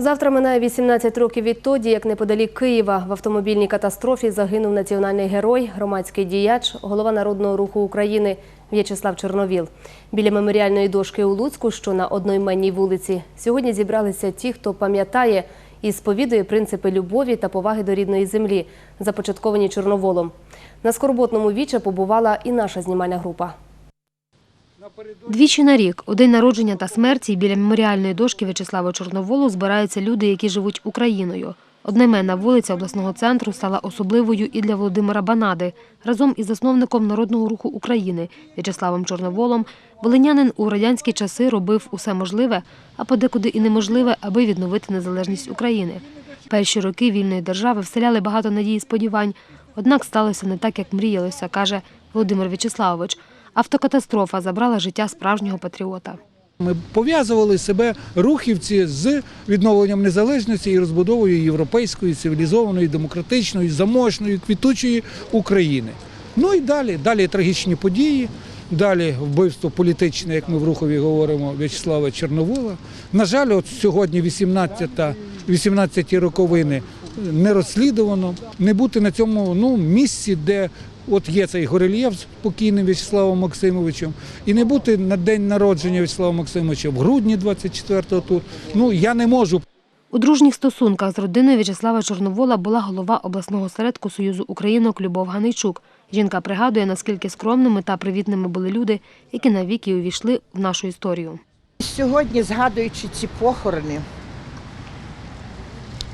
Завтра минає 18 років відтоді, як неподалік Києва в автомобільній катастрофі загинув національний герой, громадський діяч, голова Народного руху України В'ячеслав Чорновіл. Біля меморіальної дошки у Луцьку, що на одноіменній вулиці, сьогодні зібралися ті, хто пам'ятає і сповідує принципи любові та поваги до рідної землі, започатковані Чорноволом. На скорботному віче побувала і наша знімальна група. Двічі на рік, у день народження та смерті, біля меморіальної дошки В'ячеслава Чорноволу збираються люди, які живуть Україною. Одноіменна вулиця обласного центру стала особливою і для Володимира Банади. Разом із засновником Народного руху України В'ячеславом Чорноволом волинянин у радянські часи робив усе можливе, а подекуди і неможливе, аби відновити незалежність України. Перші роки вільної держави вселяли багато надій і сподівань. Однак сталося не так, як мріялося, каже Володимир В'ячеславович. Автокатастрофа забрала життя справжнього патріота. Ми пов'язували себе рухівці з відновленням незалежності і розбудовою європейської, цивілізованої, демократичної, заможної, квітучої України. Ну і далі, далі трагічні події, далі вбивство політичне, як ми в Рухові говоримо, В'ячеслава Чорновола. На жаль, от сьогодні 18 18-ті роковини не розслідувано. Не бути на цьому ну, місці, де от є цей горельєф з покійним В'ячеславом Максимовичем, і не бути на день народження В'ячеслава Максимовича в грудні 24-го тут. Ну я не можу. У дружніх стосунках з родиною В'ячеслава Чорновола була голова обласного середку Союзу Українок Любов Ганейчук. Жінка пригадує, наскільки скромними та привітними були люди, які навіки увійшли в нашу історію. Сьогодні, згадуючи ці похорони,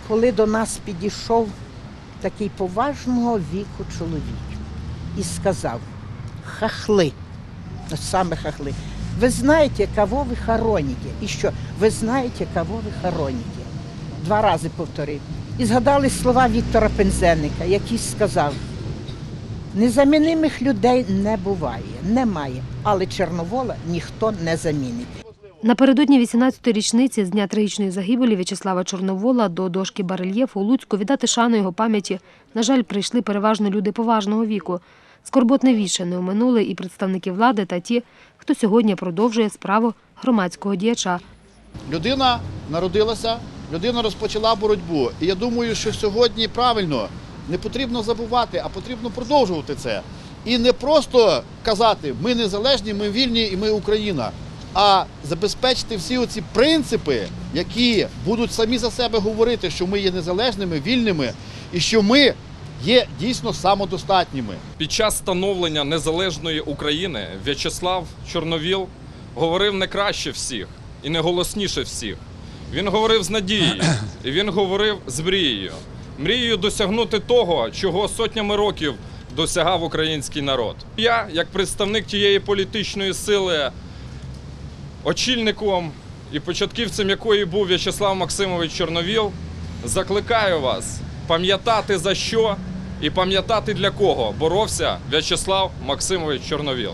коли до нас підійшов такий поважного віку чоловік і сказав: хахли, саме хахли, ви знаєте, кого ви хороните? І що? Ви знаєте, кого ви хороните? Два рази повторив. І згадали слова Віктора Пензенника, який сказав: незамінимих людей не буває, немає, але Чорновола ніхто не замінить. Напередодні 18-ї річниці з дня трагічної загибелі В'ячеслава Чорновола до дошки барельєфу у Луцьку віддати шану його пам'яті, на жаль, прийшли переважно люди поважного віку. Скорботне не оминули і представники влади та ті, хто сьогодні продовжує справу громадського діяча. Людина народилася, людина розпочала боротьбу. І я думаю, що сьогодні правильно не потрібно забувати, а потрібно продовжувати це. І не просто казати, ми незалежні, ми вільні і ми Україна, а забезпечити всі оці принципи, які будуть самі за себе говорити, що ми є незалежними, вільними і що ми є дійсно самодостатніми. Під час становлення незалежної України В'ячеслав Чорновіл говорив не краще всіх і не голосніше всіх. Він говорив з надією, і він говорив з мрією. Мрією досягнути того, чого сотнями років досягав український народ. Я, як представник тієї політичної сили, очільником і початківцем якої був В'ячеслав Максимович Чорновіл, закликаю вас пам'ятати за що і пам'ятати для кого боровся В'ячеслав Максимович Чорновіл.